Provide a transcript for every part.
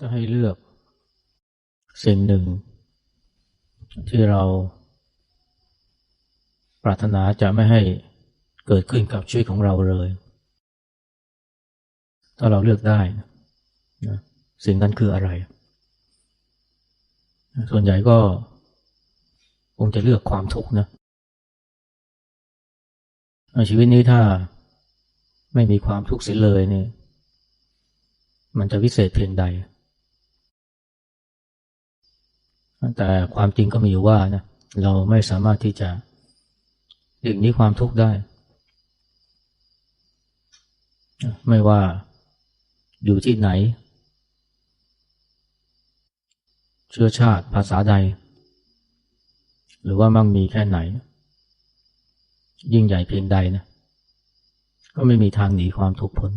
ก็ให้เลือก สิ่งหนึ่ง ที่เรา ปรารถนาจะไม่ให้เกิดขึ้นกับชีวิตของเราเลย ถ้าเราเลือกได้นะสิ่งนั้นคืออะไร ส่วนใหญ่ก็คงจะเลือกความทุกข์นะชีวิตนี้ถ้าไม่มีความทุกข์เสียเลยเนี่ยมันจะวิเศษเพียงใด แต่ความจริงก็มีอยู่ว่านะเราไม่สามารถที่จะหลีกนี้ความทุกข์ได้ ไม่ว่าอยู่ที่ไหน เชื้อชาติภาษาใด หรือว่ามั่งมีแค่ไหน ยิ่งใหญ่เพียงใดนะก็ไม่มีทางหนีความทุกข์พ้น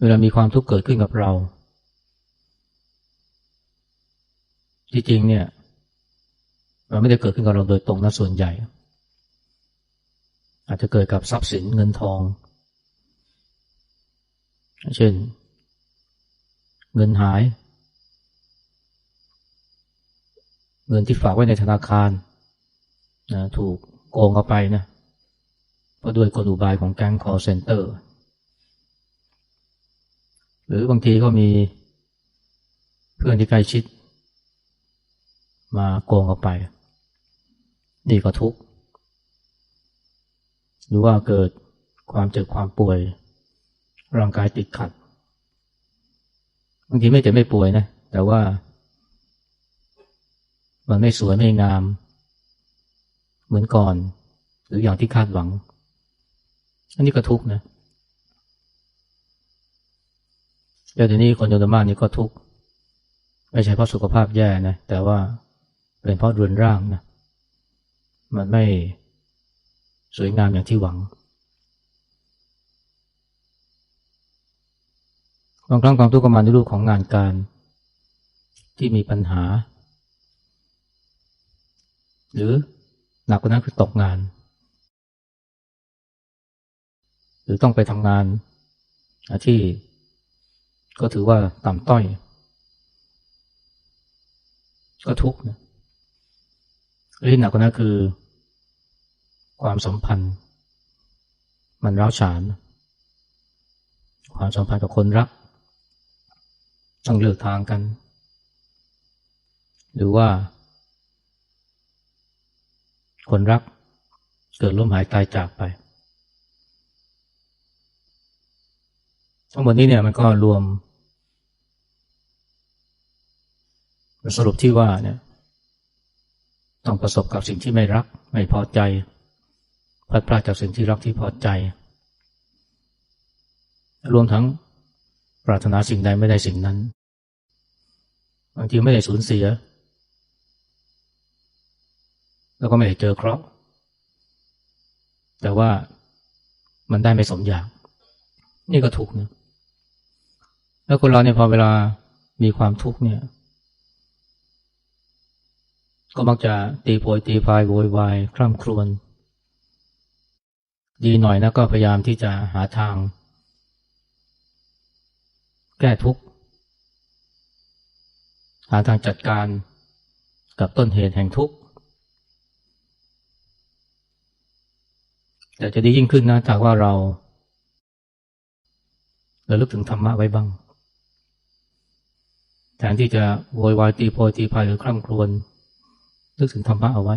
เวลามีความทุกข์เกิดขึ้นกับเรา ที่จริงเนี่ย มันไม่ได้เกิดขึ้นกับเราโดยตรงนะส่วนใหญ่ อาจจะเกิดกับทรัพย์สินเงินทอง เช่น เงินหาย เงินที่ฝากไว้ในธนาคารนะถูกโกงเข้าไปนะเพราะด้วยกลอุบายของแก๊งคอร์เซนเตอร์ หรือบางทีก็มีเพื่อนที่ใกล้ชิด มาโกงเอาไปนี่ก็ทุกข์หรือว่าเกิดความเจ็บความป่วย ร่างกายติดขัดบางทีไม่เจ็บไม่ป่วยนะ แต่ว่า มันไม่สวยไม่งาม เหมือนก่อน หรืออย่างที่คาดหวัง อันนี้ก็ทุกข์นะแต่ทีนี้คนจำนมากนี่ก็ทุกข์ไม่ใช่เพราะสุขภาพแย่นะ แต่ว่า เป็นเพราะรุนร่างนะมันไม่สวยงามอย่างที่หวังบางครั้งความทุกข์ก็มาในรูปของงานการที่มีปัญหา หรือหนักกว่านั้นคือตกงาน หรือต้องไปทำงานที่ก็ถือว่าต่ำต้อย ก็ทุกข์นะ ที่หนักกว่านั้นคือ ความสัมพันธ์ มันร้าวฉาน ความสัมพันธ์กับคนรัก ต้องเลือกทางกัน หรือว่า คนรักเกิดล้มหายตายจากไป ทั้งหมดนี้เนี่ยมันก็รวมสรุปที่ว่าเนี่ย ต้องประสบกับสิ่งที่ไม่รัก ไม่พอใจพลัดพรากจากสิ่งที่รักที่พอใจ รวมทั้งปรารถนาสิ่งใดไม่ได้สิ่งนั้น บางทีไม่ได้สูญเสีย แล้วก็ไม่ได้เจอเคราะห์แต่ว่ามันได้ไม่สมอยาก นี่ก็ถูกนะแล้วคนเราเนี่ยพอเวลามีความทุกข์เนี่ย ก็มักจะตีโพยตีพายโวยวายคร่ำครวญดีหน่อยนะก็พยายามที่จะหาทาง แก้ทุกข์ หาทางจัดการกับต้นเหตุแห่งทุกข์ แต่จะดียิ่งขึ้นนะถ้าว่าเราเราลึกถึงธรรมะไว้บ้างแทนที่จะโวยวายตีโพยตีพายหรือคร่ำครวญ นึกถึงธรรมะเอาไว้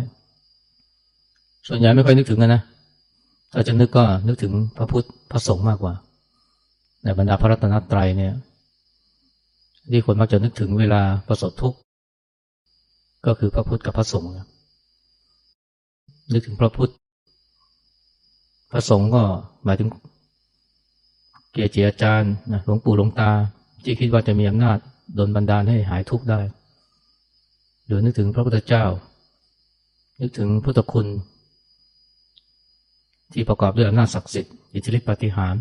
ส่วนใหญ่ไม่ค่อยนึกถึงกันนะถ้าจะนึกก็นึกถึงพระพุทธพระสงฆ์มากกว่า ในบรรดาพระรัตนตรัยเนี่ย ที่คนมักจะนึกถึงเวลาประสบทุกข์ก็คือพระพุทธกับพระสงฆ์นึกถึงพระพุทธ พระสงฆ์ก็หมายถึงเกียรติอาจารย์หลวงปู่หลวงตา ที่คิดว่าจะมีอำนาจดลบันดาลให้หายทุกข์ได้ หรือนึกถึงพระพุทธเจ้า นึกถึงพุทธคุณ ที่ประกอบด้วยอำนาจศักดิ์สิทธิ์อิทธิฤทธิปฏิหาร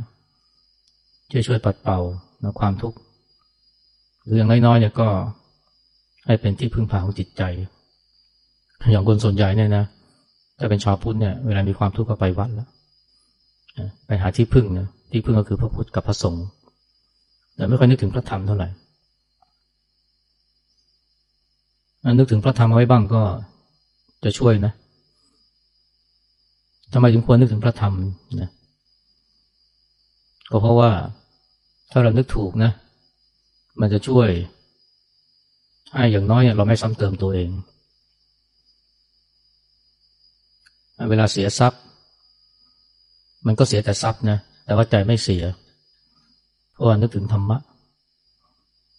ช่วยช่วยปัดเป่านะความทุกข์หรืออย่างน้อยๆเนี่ยก็ให้เป็นที่พึ่งพาของจิตใจ อย่างคนส่วนใหญ่เนี่ยนะถ้าเป็นชาวพุทธเนี่ยเวลามีความทุกข์ก็ไปวัดแล้วไปหาที่พึ่งนะที่พึ่งก็คือพระพุทธกับพระสงฆ์แต่ไม่ค่อยนึกถึงพระธรรมเท่าไหร่นึกถึงพระธรรมเอาไว้บ้างก็ จะช่วยนะทำไมถึงควรนึกถึงพระธรรมนะก็เพราะว่าถ้าเรานึกถูกนะ มันจะช่วยให้อย่างน้อยเราไม่ซ้ำเติมตัวเอง เวลาเสียทรัพย์ มันก็เสียแต่ทรัพย์นะ แต่ว่าใจไม่เสีย เพราะว่านึกถึงธรรมะ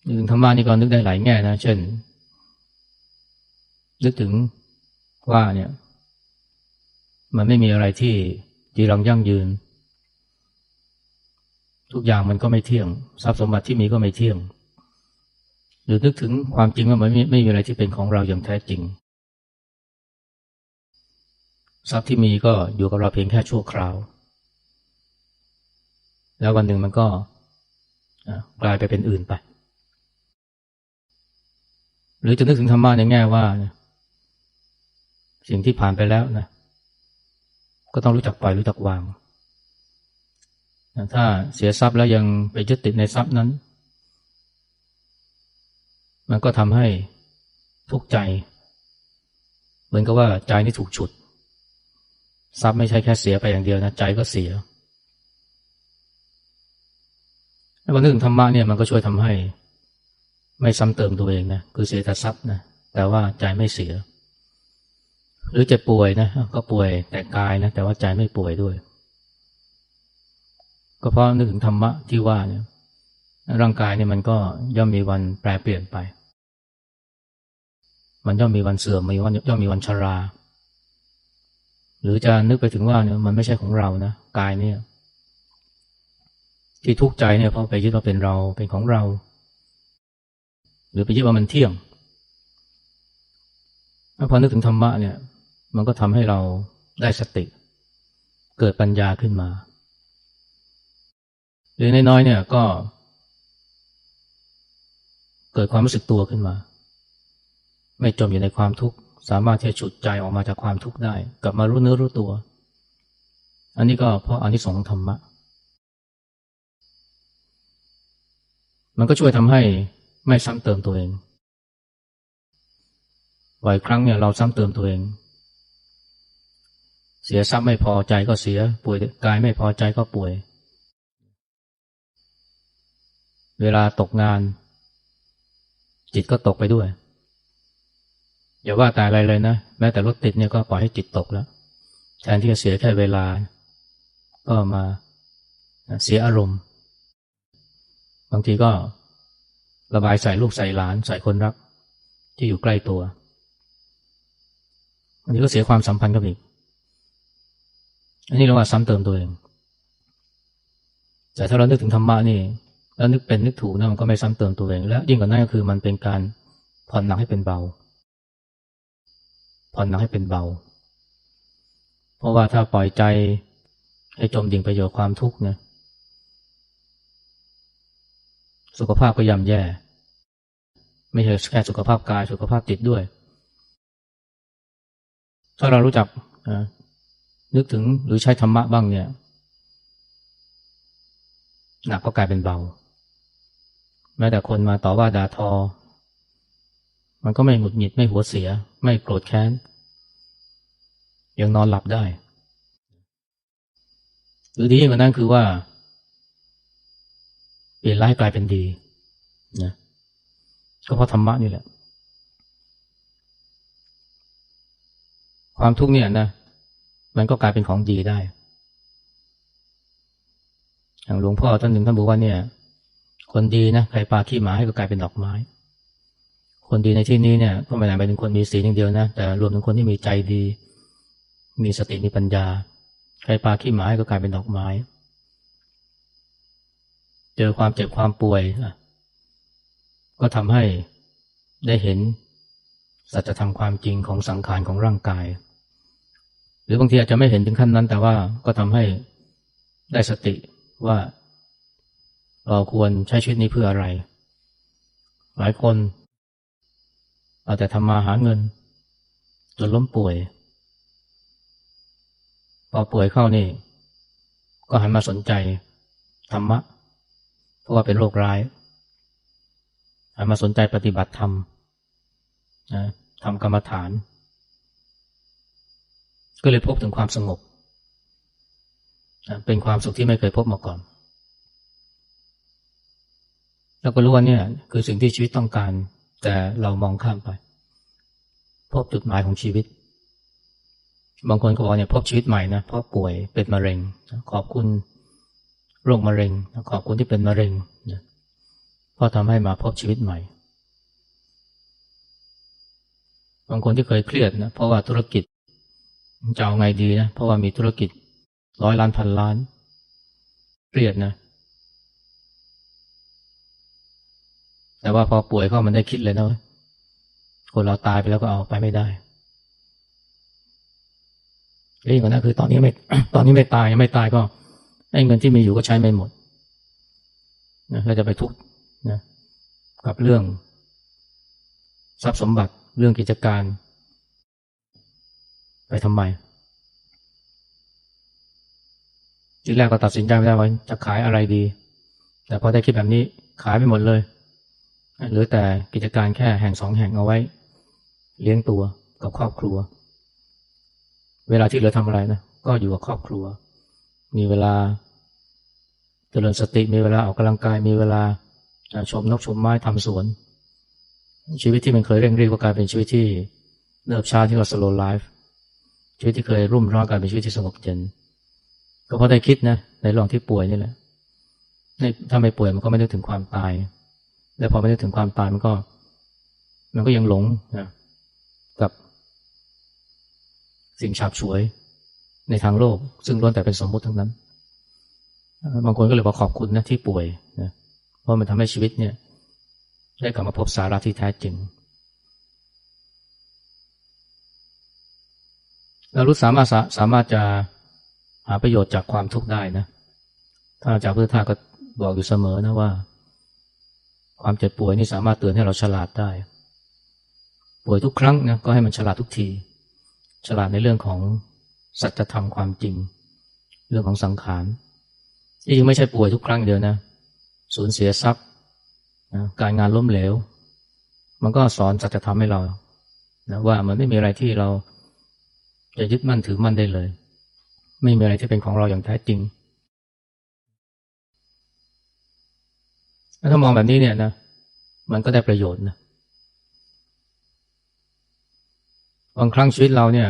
นึกถึงธรรมะนี่ก็นึกได้หลายแง่นะ เช่น นึกถึง ว่าเนี่ย มันไม่มีอะไรที่จีรังยั่งยืน ทุกอย่างมันก็ไม่เที่ยง ทรัพย์สมบัติที่มีก็ไม่เที่ยง หรือนึกถึงความจริงว่ามันไม่ไม่มีอะไรที่เป็นของเราอย่างแท้จริง ทรัพย์ที่มีก็อยู่กับเราเพียงแค่ชั่วคราว แล้ววันหนึ่งมันก็กลายไปเป็นอื่นไป หรือจะนึกถึงธรรมะในแง่ว่า สิ่งที่ผ่านไปแล้วนะ ก็ต้องรู้จักปล่อยรู้จักวางถ้าเสียทรัพย์แล้วยังไปยึดติดในทรัพย์นั้น มันก็ทำให้ทุกข์ใจ เหมือนกับว่าใจนี่ถูกฉุด ทรัพย์ไม่ใช่แค่เสียไปอย่างเดียวนะใจก็เสียแล้วนึกถึงธรรมะเนี่ยมันก็ช่วยทำให้ ไม่ซ้ำเติมตัวเองนะคือเสียแต่ทรัพย์นะแต่ว่าใจไม่เสีย หรือจะป่วยนะก็ป่วยแต่กายนะแต่ว่าใจไม่ป่วยด้วย ก็เพราะนึกถึงธรรมะที่ว่าเนี่ยร่างกายเนี่ยมันก็ย่อมมีวันแปรเปลี่ยนไป มันย่อมมีวันเสื่อมมีวันย่อมมีวันชรา หรือจะนึกไปถึงว่าเนี่ยมันไม่ใช่ของเรานะกายเนี่ย ที่ทุกข์ใจเนี่ยเพราะไปยึดว่าเป็นเราเป็นของเรา หรือไปยึดว่ามันเที่ยงพอนึกถึงธรรมะเนี่ย มันก็ทำให้เราได้สติ เกิดปัญญาขึ้นมา หรือน้อยๆเนี่ยก็ เกิดความรู้สึกตัวขึ้นมา ไม่จมอยู่ในความทุกข์ สามารถที่จะฉุดใจออกมาจากความทุกข์ได้ กลับมารู้เนื้อรู้ตัว อันนี้ก็เพราะอานิสงส์ธรรมะ มันก็ช่วยทำให้ไม่ซ้ำเติมตัวเองบ่อยครั้งเนี่ยเราซ้ำเติมตัวเอง เสียทรัพย์ไม่พอใจก็เสีย ป่วยกายไม่พอใจก็ป่วย เวลาตกงาน จิตก็ตกไปด้วย อย่าว่าแต่อะไรเลยนะ แม้แต่รถติดเนี่ยก็ปล่อยให้จิตตกแล้ว แทนที่จะเสียแค่เวลา ก็มาเสียอารมณ์ บางทีก็ระบายใส่ลูกใส่หลานใส่คนรัก ที่อยู่ใกล้ตัวบางทีก็เสียความสัมพันธ์กับอีก อันนี้เราว่าซ้ำเติมตัวเอง แต่ถ้าเรานึกถึงธรรมะนี่ แล้วนึกเป็นนึกถูกนะมันก็ไม่ซ้ำเติมตัวเอง และยิ่งกว่านั้นก็คือมันเป็นการผ่อนหนักให้เป็นเบา ผ่อนหนักให้เป็นเบา เพราะว่าถ้าปล่อยใจให้จมดิ่งไปโยความทุกข์เนี่ยสุขภาพก็ย่ำแย่ ไม่ใช่แค่สุขภาพกายสุขภาพจิตด้วย ถ้าเรารู้จัก นึกถึงหรือใช้ธรรมะบ้างเนี่ยหนักก็กลายเป็นเบา แม้แต่คนมาต่อว่าด่าทอ มันก็ไม่หงุดหงิดไม่หัวเสีย ไม่โกรธแค้น ยังนอนหลับได้ หรือดีกว่านั้นคือว่าเปลี่ยนร้ายกลายเป็นดีนะก็เพราะธรรมะนี่แหละ ความทุกข์เนี่ยนะ มันก็กลายเป็นของดีได้ อย่างหลวงพ่อท่านหนึ่งท่านบอกว่าเนี่ย คนดีนะใครปาขี้หมาให้ก็กลายเป็นดอกไม้ คนดีในที่นี้เนี่ยก็ไม่ได้หมายถึงคนมีศีลอย่างเดียวนะแต่รวมถึงคนที่มีใจดี มีสติมีปัญญา ใครปาขี้หมาให้ก็กลายเป็นดอกไม้ เจอความเจ็บความป่วยก็ทำให้ได้เห็นสัจธรรมความจริงของสังขารของร่างกาย หรือบางทีอาจจะไม่เห็นถึงขั้นนั้น แต่ว่าก็ทำให้ได้สติว่า เราควรใช้ชีวิตนี้เพื่ออะไร หลายคนเอาแต่ทำมาหาเงิน จนล้มป่วย พอป่วยเข้านี่ ก็หันมาสนใจธรรมะ เพราะว่าเป็นโรคร้ายหันมาสนใจปฏิบัติธรรมนะทำกรรมฐาน ก็เลยพบถึงความสงบ เป็นความสุขที่ไม่เคยพบมาก่อน แล้วก็รู้ว่าเนี่ยคือสิ่งที่ชีวิตต้องการ แต่เรามองข้ามไป พบจุดหมายของชีวิต บางคนก็บอกเนี่ยพบชีวิตใหม่นะเพราะป่วยเป็นมะเร็ง ขอบคุณโรคมะเร็ง ขอบคุณที่เป็นมะเร็งนะเพราะทำให้มาพบชีวิตใหม่บางคนที่เคยเครียดนะเพราะว่าธุรกิจ จะเอาไงดีนะ เพราะว่ามีธุรกิจร้อยล้านพันล้านเครียดนะ แต่ว่าพอป่วยเข้ามันได้คิดเลยนะคนเราตายไปแล้วก็เอาไปไม่ได้เรื่องกว่านั้นคือตอนนี้ไม่ตอนนี้ไม่ตายยังไม่ตายก็ไอ้เงินที่มีอยู่ก็ใช้ไม่หมดนะก็จะไปทุกข์นะกับเรื่อง ทรัพย์สมบัติเรื่องกิจการ ไปทำไมทีแรกก็ตัดสินใจไม่ได้ว่าจะขายอะไรดี แต่พอได้คิดแบบนี้ขายไปหมดเลย หรือแต่กิจการแค่แห่งสองแห่งเอาไว้ เลี้ยงตัวกับครอบครัว เวลาที่เหลือทำอะไรนะ ก็อยู่กับครอบครัว มีเวลาเจริญสติมีเวลาออกกำลังกายมีเวลาชมนกชมไม้ทำสวน ชีวิตที่มันเคยเร่งรีบก็กลายเป็นชีวิตที่เนิบช้าที่เราสโลว์ไลฟ์ ชีวิตที่เคยรุ่มร้อนกลายเป็นชีวิตที่สงบเย็นก็เพราะได้คิดนะในรองที่ป่วยนี่แหละถ้าไม่ป่วยมันก็ไม่นึกถึงความตาย แล้วพอไม่นึกถึงความตายมันก็ มันก็ยังหลงนะกับ สิ่งฉาบฉวยในทางโลก ซึ่งล้วนแต่เป็นสมมุติทั้งนั้น บางคนก็เลยบอกขอบคุณนะที่ป่วยนะเพราะมันทำให้ชีวิตเนี่ย ได้กลับมาพบสาระที่แท้จริง เรารู้สามารถสามารถจะหาประโยชน์จากความทุกข์ได้นะท่านอาจารย์พุทธทาก็บอกอยู่เสมอนะว่า ความเจ็บป่วยนี่สามารถเตือนให้เราฉลาดได้ ป่วยทุกครั้งนะก็ให้มันฉลาดทุกที ฉลาดในเรื่องของสัจธรรมความจริง เรื่องของสังขารที่ยังไม่ใช่ป่วยทุกครั้งเดียวนะ สูญเสียทรัพย์นะการงานล้มเหลว มันก็สอนสัจธรรมให้เรานะว่ามันไม่มีอะไรที่เรา จะยึดมั่นถือมั่นได้เลย ไม่มีอะไรที่เป็นของเราอย่างแท้จริงถ้ามองแบบนี้เนี่ยนะมันก็ได้ประโยชน์นะบางครั้งชีวิตเราเนี่ย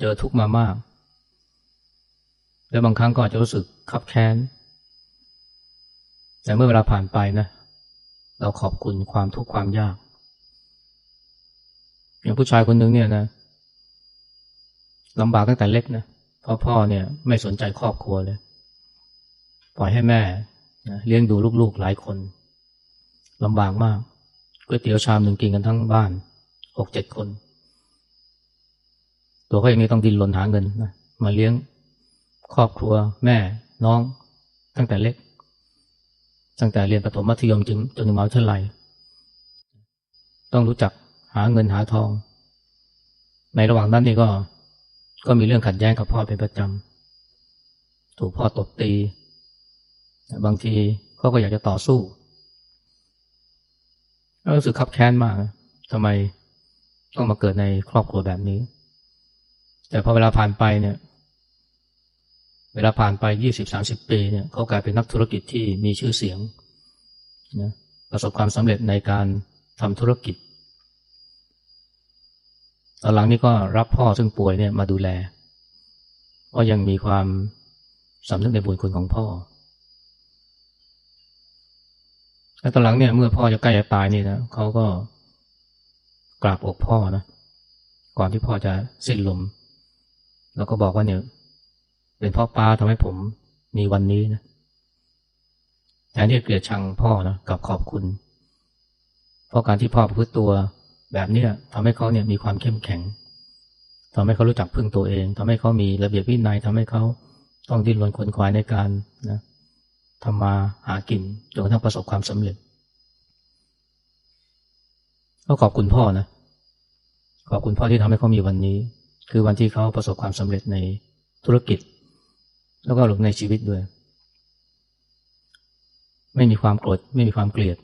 เจอทุกข์มามาก แล้วบางครั้งก็อาจจะรู้สึกขับแค้น แต่เมื่อเวลาผ่านไปนะ เราขอบคุณความทุกข์ความยาก อย่างผู้ชายคนหนึ่งเนี่ยนะ ลำบากตั้งแต่เล็กนะเพราะพ่อเนี่ยไม่สนใจครอบครัวเลย ปล่อยให้แม่นะเลี้ยงดูลูกๆหลายคนลำบากมากก๋วยเตี๋ยวชามหนึ่งกินกันทั้งบ้านหกเจ็ดคน ตัวเขาเองนี่ต้องดิ้นรนหาเงินนะมาเลี้ยงครอบครัว แม่น้อง ตั้งแต่เล็ก ตั้งแต่เรียนประถมมัธยมจนจนถึงมหาวิทยาลัยต้องรู้จักหาเงินหาทอง ในระหว่างนั้นนี่ก็ ก็มีเรื่องขัดแย้งกับพ่อเป็นประจำ ถูกพ่อตบตี บางทีเขาก็อยากจะต่อสู้รู้สึกขับแค้นมากทำไมต้องมาเกิดในครอบครัวแบบนี้ แต่พอเวลาผ่านไปเนี่ย เวลาผ่านไปยี่สิบสามสิบปีเนี่ยเขากลายเป็นนักธุรกิจที่มีชื่อเสียงนะประสบความสำเร็จในการทำธุรกิจ ตอนหลังนี้ก็รับพ่อซึ่งป่วยเนี่ยมาดูแลเพราะยังมีความสำนึกในบุญคุณของพ่อแล้วตอนหลังเนี่ยเมื่อพ่อจะใกล้จะตายนี่นะเขาก็กราบอกพ่อนะก่อนที่พ่อจะสิ้นลม แล้วก็บอกว่าเนี่ย เป็นพ่อป้าทำให้ผมมีวันนี้นะแทนที่จะเกลียดชังพ่อนะกับขอบคุณ เพราะการที่พ่อพูดตัว แบบเนี้ยทำให้เขาเนี่ยมีความเข้มแข็งทำให้เขารู้จักพึ่งตัวเองทำให้เขามีระเบียบวินัยทำให้เขาต้องดิ้นรนขนขวายในการนะทำมาหากินจนกระทั่งประสบความสำเร็จ ก็ขอบคุณพ่อนะขอบคุณพ่อที่ทำให้เขามีวันนี้ คือวันที่เขาประสบความสำเร็จในธุรกิจ แล้วก็หลงในชีวิตด้วย ไม่มีความโกรธไม่มีความเกลียด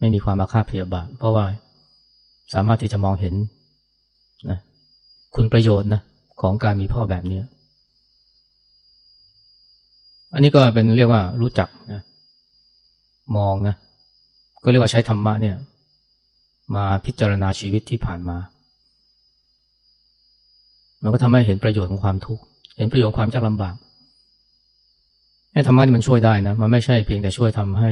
ไม่มีความอาฆาตพยาบาทเพราะว่า สามารถที่จะมองเห็นนะคุณประโยชน์นะของการมีพ่อแบบนี้ อันนี้ก็เป็นเรียกว่ารู้จักนะมองนะก็เรียกว่าใช้ธรรมะเนี่ย มาพิจารณาชีวิตที่ผ่านมา มันก็ทำให้เห็นประโยชน์ของความทุกข์เห็นประโยชน์ความยากลำบากให้ธรรมะนี่มันช่วยได้นะมันไม่ใช่เพียงแต่ช่วยทำให้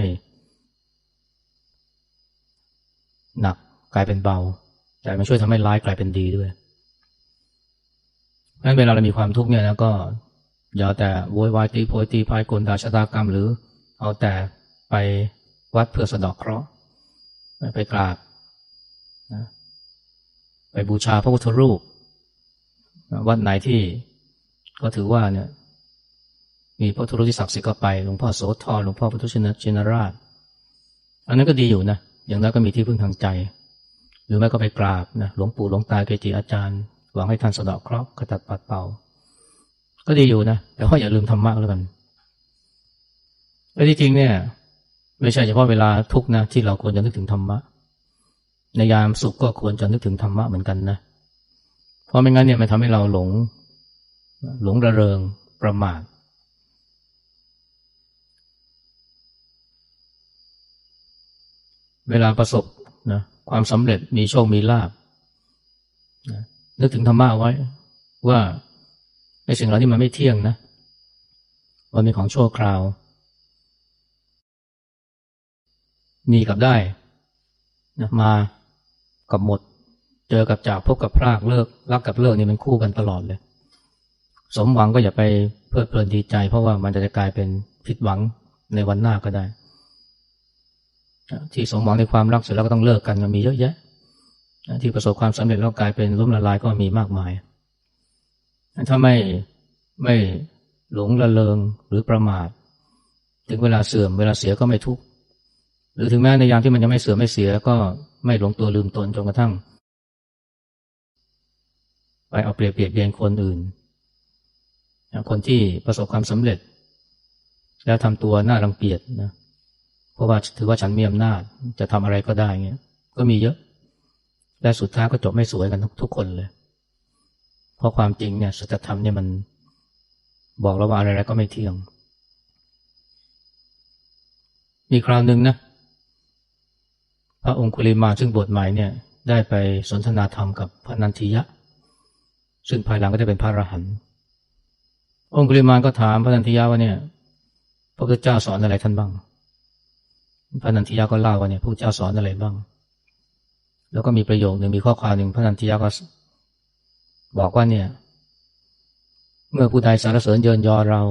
หนัก กลายเป็นเบา แต่มันช่วยทำให้ร้ายกลายเป็นดีด้วยงั้นเวลาเรามีความทุกข์เนี่ยนะก็อย่าแต่โวยวายตีโพยตีพายกลดาชะตากรรม หรือเอาแต่ไปวัดเพื่อสะดอกเคราะห์ไปกราบนะไปบูชาพระพุทธรูป วัดไหนที่ก็ถือว่าเนี่ย มีพระพุทธรูปที่ศักดิ์สิทธิ์ก็ไปหลวงพ่อโสธรหลวงพ่อพุทธชินชินราช อันนั้นก็ดีอยู่นะ อย่างนั้นก็มีที่พึ่งทางใจ หรือไม่ก็ไปกราบนะหลวงปู่หลวงตาเกจิอาจารย์ หวังให้ท่านสะดอกเคราะห์กระตัดปัดเป่า ก็ดีอยู่นะ แต่ว่าอย่าลืมธรรมะแล้วกันแล้ที่จริงเนี่ย ไม่ใช่เฉพาะเวลาทุกนะที่เราควรจะนึกถึงธรรมะ ในยามสุขก็ควรจะนึกถึงธรรมะเหมือนกันนะ เพราะไม่งั้นเนี่ยมันทำให้เราหลง หลงระเริงประมาทเวลาประสบนะ ความสำเร็จมีโชคมีลาบนึกถึงธรรมะไว้ว่าในสิ่งเหล่านี้มันไม่เที่ยงนะมันเป็นของชั่วคราว มีกับได้นะมากับหมด เจอกับจากพบกับพรากเลิกรักกับเลิกนี่มันคู่กันตลอดเลย สมหวังก็อย่าไปเพลิดเพลินดีใจ เพราะว่ามันจะกลายเป็นผิดหวังในวันหน้าก็ได้ ที่สมหวังในความรักเสร็จแล้วก็ต้องเลิกกันก็มีเยอะแยะที่ประสบความสำเร็จแล้วกลายเป็นล้มละลายก็มีมากมาย ถ้าไม่ไม่หลงละเลงหรือประมาท ถึงเวลาเสื่อมเวลาเสียก็ไม่ทุกข์หรือถึงแม้ในยามที่มันยังไม่เสื่อมไม่เสียก็ไม่หลงตัวลืมตนจนกระทั่ง ไปเอาเปรียบเบียดเบียนคนอื่น คนที่ประสบความสำเร็จ แล้วทำตัวน่ารังเกียจนะ เพราะว่าถือว่าฉันมีอำนาจจะทำอะไรก็ได้เงี้ย ก็มีเยอะ และสุดท้ายก็จบไม่สวยกันทุกคนเลย เพราะความจริงเนี่ยสัจธรรมเนี่ยมันบอกเราว่าอะไรๆก็ไม่เที่ยง มีคราวหนึ่งนะ พระองคุลิมาซึ่งบวชใหม่เนี่ย ได้ไปสนทนาธรรมกับพระนันทิยะ ซึ่งภายหลังก็จะเป็นพระอรหันต์องคุลิมาก็ถามพระนันทิยะว่าเนี่ยพระพุทธเจ้าสอนอะไรท่านบ้าง พระนันทิยาก็เล่าว่าเนี่ยผู้เจ้าสอนอะไรบ้าง แล้วก็มีประโยคหนึ่งมีข้อความหนึ่งพระนันทิยาก็บอกว่าเนี่ย เมื่อผู้ใดสารเสริญเยินยอเรา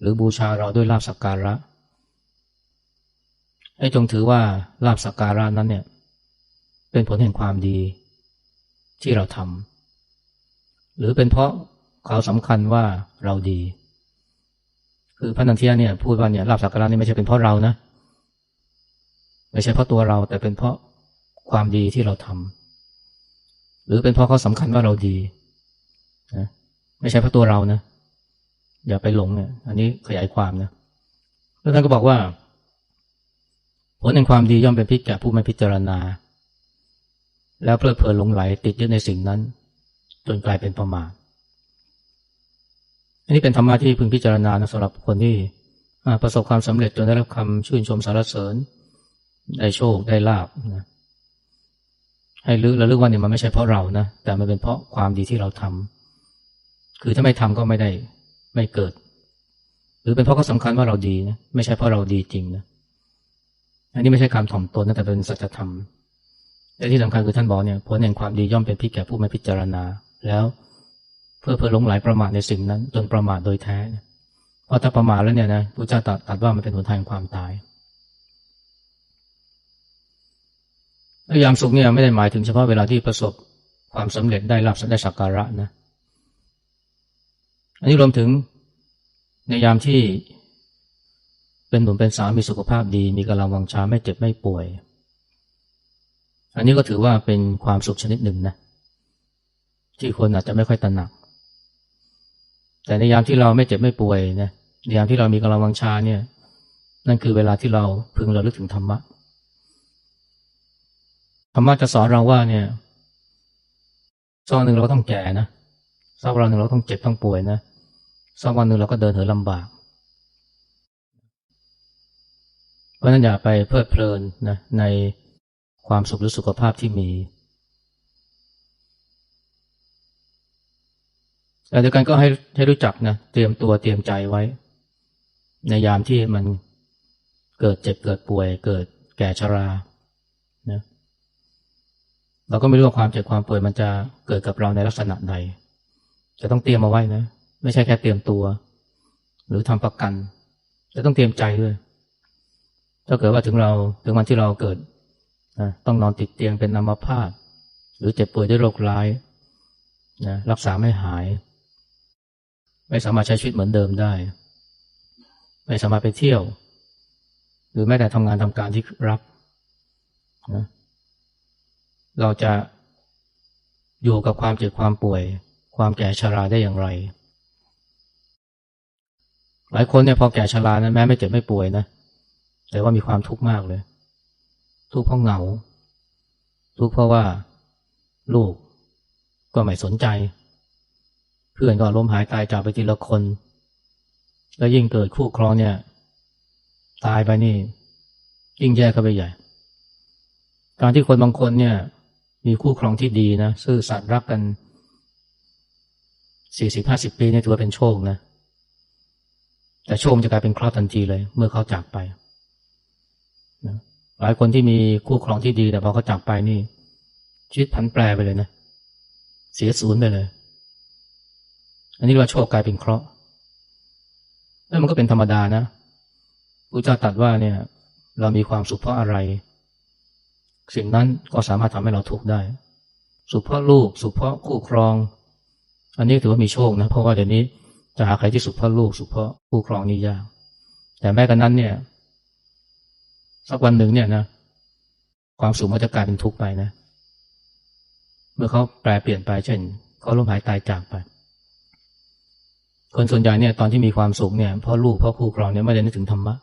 หรือบูชาเราด้วยลาบสักการะให้จงถือว่าลาบสักการะนั้นเนี่ย เป็นผลแห่งความดีที่เราทำหรือเป็นเพราะเขาสำคัญว่าเราดี คือพระนันทิยาเนี่ยพูดว่าเนี่ยลาบสักการะนี่ไม่ใช่เป็นเพราะเรานะ ไม่ใช่เพราะตัวเรา แต่เป็นเพราะความดีที่เราทำหรือเป็นเพราะเขาสำคัญว่าเราดีนะไม่ใช่เพราะตัวเรานะอย่าไปหลงเนี่ยอันนี้ขยายความนะแล้วท่านก็บอกว่า ผลแห่งความดีย่อมเป็นพิจแก่ผู้ไม่พิจารณา แล้วเพลิดเพลินหลงไหล ติดยึดในสิ่งนั้น จนกลายเป็นประมาทอันนี้เป็นธรรมะที่พึงพิจารณานะสำหรับคนที่ประสบความสำเร็จจนได้รับคำชื่นชมสรรเสริญ ได้โชคได้ลาบนะให้ลึกแล้วลึกว่าเนี่ยมันไม่ใช่เพราะเรานะแต่มันเป็นเพราะความดีที่เราทำคือถ้าไม่ทำก็ไม่ได้ไม่เกิด หรือเป็นเพราะเขาสาคัญว่าเราดีนะไม่ใช่เพราะเราดีจริงนะอันนี้ไม่ใช่การถ่อมตนนะแต่เป็นสัจธรรมและที่สำคัญคือท่านบอกเนี่ยผลแห่งความดีย่อมเป็นพิษแก่ผู้ไม่พิจารณา แล้วเพื่อเพื่อลงไหลประมาทในสิ่งนั้น จนประมาทโดยแท้ เพราะถ้าประมาทแล้วเนี่ยนะพระเจ้าตัดตัดว่ามันเป็นหนทางความตาย ยายามสุขเนี่ยไม่ได้หมายถึงเฉพาะเวลาที่ประสบความสำเร็จได้รับได้สักการะนะ อันนี้รวมถึงในยามที่เป็นหนุ่มเป็นสาวมีสุขภาพดี มีกำลังวังชาไม่เจ็บไม่ป่วย อันนี้ก็ถือว่าเป็นความสุขชนิดหนึ่งนะ ที่คนอาจจะไม่ค่อยตระหนัก แต่ในยามที่เราไม่เจ็บไม่ป่วยนะในยามที่เรามีกำลังวังชาเนี่ย นั่นคือเวลาที่เราพึงระลึกถึงธรรมะ ธรรมะจะสอนเราว่าเนี่ยสักวันหนึ่งเราต้องแก่นะสักวันหนึ่งเราต้องเจ็บต้องป่วยนะสักวันหนึ่งเราก็เดินเหินลำบาก เพราะนั้นอย่าไปเพลิดเพลินนะในความสุขหรือสุขภาพที่มีแต่เดียวกันก็ให้ให้รู้จักนะเตรียมตัวเตรียมใจไว้ ในยามที่มันเกิดเจ็บเกิดป่วย เกิดแก่ชรา เราก็ไม่รู้ว่าความเจ็บความป่วยมันจะเกิดกับเราในลักษณะใดจะต้องเตรียมมาไว้นะ ไม่ใช่แค่เตรียมตัว หรือทำประกันจะต้องเตรียมใจด้วย ถ้าเกิดว่าถึงเราถึงวันที่เราเกิดนะต้องนอนติดเตียงเป็นอัมพาตหรือเจ็บป่วยด้วยโรคร้ายนะรักษาไม่หาย ไม่สามารถใช้ชีวิตเหมือนเดิมได้ ไม่สามารถไปเที่ยว หรือแม้แต่ทำงานทำการที่รักนะ เราจะอยู่กับความเจ็บความป่วย ความแก่ชราได้อย่างไร หลายคนเนี่ยพอแก่ชรานะแม้ไม่เจ็บไม่ป่วยนะแต่ว่ามีความทุกข์มากเลย ทุกข์เพราะเหงา ทุกข์เพราะว่า ลูกก็ไม่สนใจ เพื่อนก็ล้มหายตายจากไปทีละคน แล้วยิ่งเกิดคู่ครองเนี่ย ตายไปนี่ ยิ่งแย่เข้าไปใหญ่ การที่คนบางคนเนี่ย มีคู่ครองที่ดีนะซื่อสัตย์รักกันสี่สิบห้าสิบปีเนี่ยถือว่าเป็นโชคนะ แต่โชคจะกลายเป็นเคราะห์ทันทีเลย เมื่อเขาจากไปนะหลายคนที่มีคู่ครองที่ดีแต่พอเขาจากไปนี่ ชีวิตพันแปรไปเลยนะ เสียศูนย์ไปเลย อันนี้ว่าโชคกลายเป็นเคราะห์แล้วมันก็เป็นธรรมดานะพระเจ้าตรัสว่าเนี่ย เรามีความสุขเพราะอะไร สิ่งนั้นก็สามารถทำให้เราทุกข์ได้ สุขเพราะลูก สุขเพราะคู่ครอง อันนี้ถือว่ามีโชคนะ เพราะว่าเดี๋ยวนี้จะหาใครที่สุขเพราะลูก สุขเพราะคู่ครองนี่ยาก แต่แม้กระนั้นเนี่ย สักวันหนึ่งเนี่ยนะ ความสุขมันจะกลายเป็นทุกข์ไปนะ เมื่อเขาแปลเปลี่ยนไป เช่นเขาล้มหายตายจากไป คนส่วนใหญ่เนี่ยตอนที่มีความสุขเนี่ยเพราะลูกเพราะคู่ครองเนี่ยไม่ได้นึกถึงธรรมะ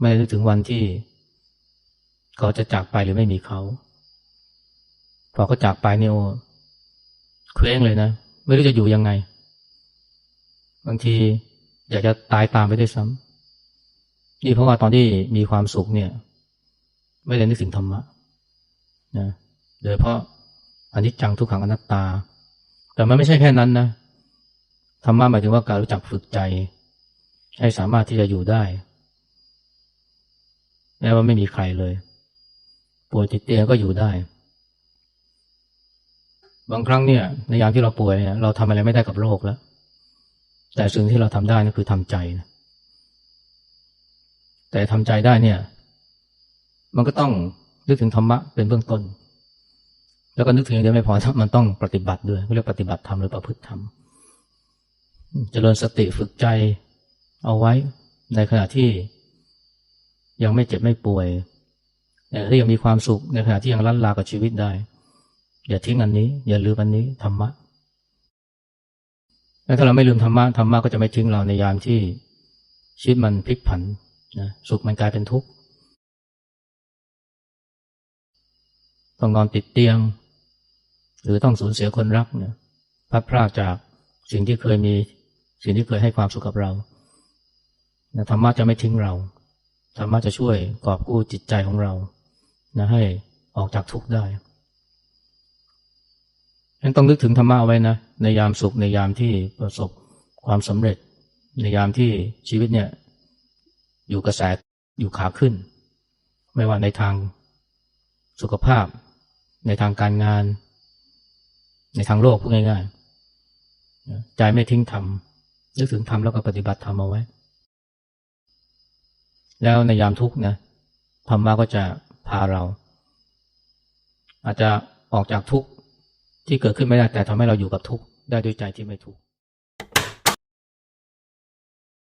ไม่ได้นึกถึงวันที่ เขาจะจากไปหรือไม่มีเขาพอเขาจากไปเนี่ยเคว้งเลยนะ ไม่รู้จะอยู่ยังไง บางทีอยากจะตายตามไปด้วยซ้ำนี่เพราะว่าตอนที่มีความสุขเนี่ย ไม่ได้นึกถึงธรรมะนะโดยเพราะอันนี้จังทุกขังอนัตตา แต่มันไม่ใช่แค่นั้นนะธรรมะหมายถึงว่าการรู้จักฝึกใจ ให้สามารถที่จะอยู่ได้แม้ว่าไม่มีใครเลย ป่วยติดเตียงก็อยู่ได้ บางครั้งเนี่ย ในยามที่เราป่วยเนี่ยเราทำอะไรไม่ได้กับโรคแล้ว แต่สิ่งที่เราทำได้นั่นคือทำใจนะแต่ทำใจได้เนี่ย มันก็ต้องนึกถึงธรรมะเป็นเบื้องต้น แล้วก็นึกถึงอย่างเดียวไม่พอมันต้องปฏิบัติด้วยเรียกปฏิบัติธรรมหรือประพฤติธรรมเจริญสติฝึกใจเอาไว้ในขณะที่ยังไม่เจ็บไม่ป่วย ถ้ายังมีความสุขในขณะที่ยังลันลากับชีวิตได้ อย่าทิ้งอันนี้ อย่าลืมอันนี้ธรรมะแล้วถ้าเราไม่ลืมธรรมะธรรมะก็จะไม่ทิ้งเราในยามที่ชีวิตมันพลิกผันนะสุขมันกลายเป็นทุกข์ต้องนอนติดเตียง หรือต้องสูญเสียคนรักเนี่ยพัดพรากจากสิ่งที่เคยมี สิ่งที่เคยให้ความสุขกับเราธรรมะจะไม่ทิ้งเราธรรมะจะช่วยกอบกู้จิตใจของเรา นะให้ออกจากทุกข์ได้ยังต้องนึกถึงธรรมะไว้นะ ในยามสุขในยามที่ประสบความสำเร็จ ในยามที่ชีวิตเนี่ย อยู่กระแสอยู่ขาขึ้น ไม่ว่าในทางสุขภาพ ในทางการงาน ในทางโลกพูดง่ายๆใจไม่ทิ้งธรรมนึกถึงธรรมแล้วก็ปฏิบัติธรรมเอาไว้ แล้วในยามทุกข์นะธรรมะก็จะ พาเรา อาจจะออกจากทุกข์ที่เกิดขึ้นไม่ได้แต่ทำให้เราอยู่กับทุกข์ได้ด้วยใจที่ไม่ทุกข์